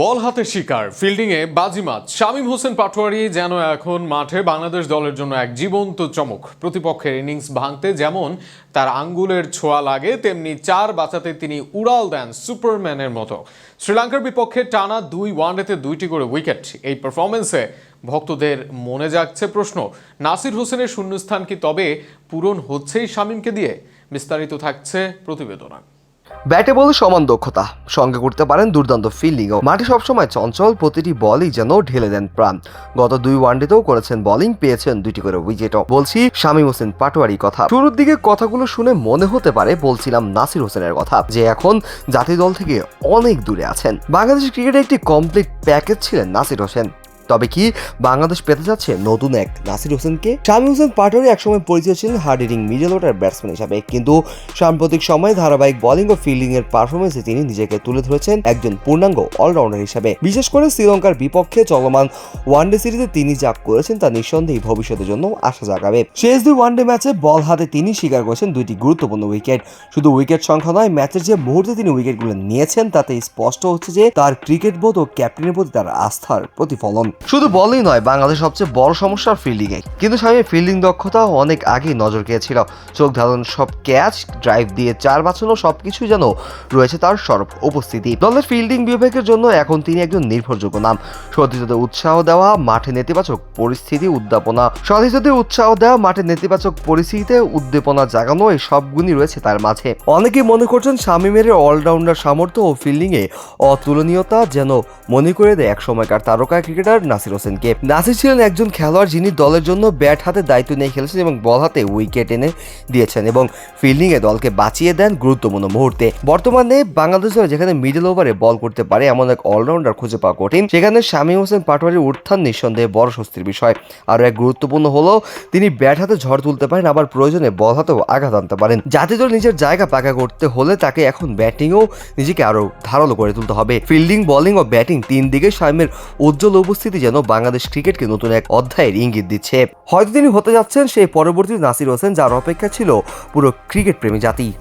বল হাতে শিকার, ফিল্ডিংয়ে বাজিমাত। শামীম হোসেন পাটোয়ারি যেন এখন মাঠে বাংলাদেশ দলের জন্য এক জীবন্ত চমক। প্রতিপক্ষের ইনিংস ভাঙতে যেমন তার আঙ্গুলের ছোঁয়া লাগে, তেমনি চার বাঁচাতে তিনি উড়াল দেন সুপারম্যানের মতো। শ্রীলঙ্কার বিপক্ষে টানা দুই ওয়ানডেতে দুইটি করে উইকেট। এই পারফরমেন্সে ভক্তদের মনে যাচ্ছে প্রশ্ন, নাসির হোসেনের শূন্যস্থান কি তবে পূরণ হচ্ছেই শামীমকে দিয়ে? বিস্তারিত থাকছে প্রতিবেদনা ব্যাটে বলে সমান দক্ষতা, সঙ্গে করতে পারেন দুর্দান্ত ফিল্ডিংও মাঠে সবসময় চঞ্চল, প্রতিটি বলই যেন ঢেলে দেন প্রাণ। গত দুই ওয়ানডেতেও করেছেন বোলিং পেয়েছেন দুইটি করে উইকেটও বলছি, শামীম হোসেন পাটোয়ারি কথা। শুরুর দিকে কথাগুলো শুনে মনে হতে পারে, বলছিলাম নাসির হোসেনের কথা, যে এখন জাতীয় দল থেকে অনেক দূরে আছেন। বাংলাদেশ ক্রিকেটে একটি কমপ্লিট প্যাকেজ ছিলেন নাসির হোসেন। তবে কি বাংলাদেশ পেতে যাচ্ছে নতুন এক নাসির হোসেনকে? শামীম হোসেন পাটোয়ারি একসময় পরিচিত ছিলেন hard hitting middle order batsman হিসাবে, কিন্তু সাম্প্রতিক সময়ে ধারাবাহিক বোলিং ও ফিল্ডিং এর পারফরমেন্সে তিনি নিজেকে তুলে ধরেছেন একজন পূর্ণাঙ্গ অলরাউন্ডার হিসাবে। বিশেষ করে শ্রীলঙ্কার বিপক্ষে চলমান ওয়ানডে সিরিজে তিনি যা করেছেন তা নিঃসন্দেহে ভবিষ্যতের জন্য আশা জাগাবে। শেষ দুই ওয়ানডে ম্যাচে বল হাতে তিনি স্বীকার করেছেন দুইটি গুরুত্বপূর্ণ উইকেট শুধু উইকেট সংখ্যা নয় ম্যাচের যে মুহূর্তে তিনি উইকেটগুলো নিয়েছেন, তাতে স্পষ্ট হচ্ছে যে তার ক্রিকেট বোধ ও ক্যাপ্টেনের প্রতি তার আস্থার প্রতিফলন। শুধু বলই নয় বাংলাদেশ সবচেয়ে বড় সমস্যা ফিল্ডিং এ। কিন্তু স্বামীর ফিল্ডিং দক্ষতা অনেক আগেই নজর কেড়েছিল চোখ ধারণ সব ক্যাচ ড্রাইভ দিয়ে চার বাঁচানো সব সবকিছু যেন রয়েছে তার সর্ব উপস্থিতি। দলের ফিল্ডিং বিভাগের জন্য এখন তিনি একজন নির্ভরযোগ্য নাম। সতীর্থদের উৎসাহ দেওয়া, মাঠে নেতিবাচক পরিস্থিতি উদ্যাপনা সতীর্থদের উৎসাহ দেওয়া, মাঠে নেতিবাচক পরিস্থিতিতে উদ্দীপনা জাগানো, এই সব গুণই রয়েছে তার মাঝে। অনেকেই মনে করছেন শামীমের অলরাউন্ডার সামর্থ্য ও ফিল্ডিং এ অতুলনীয়তা যেন মনে করে দেয় এক সময়কার তারকা ক্রিকেটার নাসির হোসেনকে। নাসির ছিলেন একজন খেলোয়াড় যিনি দলের জন্য ব্যাট হাতে দায়িত্ব নিয়ে খেলেছেন এবং বল হাতে উইকেট এনে দিয়েছেন এবং ফিল্ডিংয়ে দলকে বাঁচিয়ে দেন গুরুত্বপূর্ণ মুহূর্তে। বর্তমানে বাংলাদেশ যেখানে মিডল ওভারে বল করতে পারে এমন এক অলরাউন্ডার খুঁজে পাওয়া কঠিন সেখানে শামীম হোসেন পাটোয়ারির উত্থান নিঃসন্দেহে বড় স্বস্তির বিষয়। আরও এক গুরুত্বপূর্ণ হলো, তিনি ব্যাট হাতে ঝড় তুলতে পারেন, আবার প্রয়োজনে বল হাতেও আঘাত আনতে পারেন। যাতে দল নিজের জায়গা পাকা করতে হলে তাকে এখন ব্যাটিংও নিজেকে আরও ধারালো করে তুলতে হবে। ফিল্ডিং বোলিং ও ব্যাটিং তিন দিকে শামীমের উজ্জ্বল উপস্থিতি যেন বাংলাদেশ ক্রিকেটকে নতুন এক অধ্যায়ের ইঙ্গিত দিচ্ছে। হয়তো তিনি হতে যাচ্ছেন সেই পরবর্তী নাসির হোসেন, যার অপেক্ষা ছিল পুরো ক্রিকেট প্রেমী জাতি।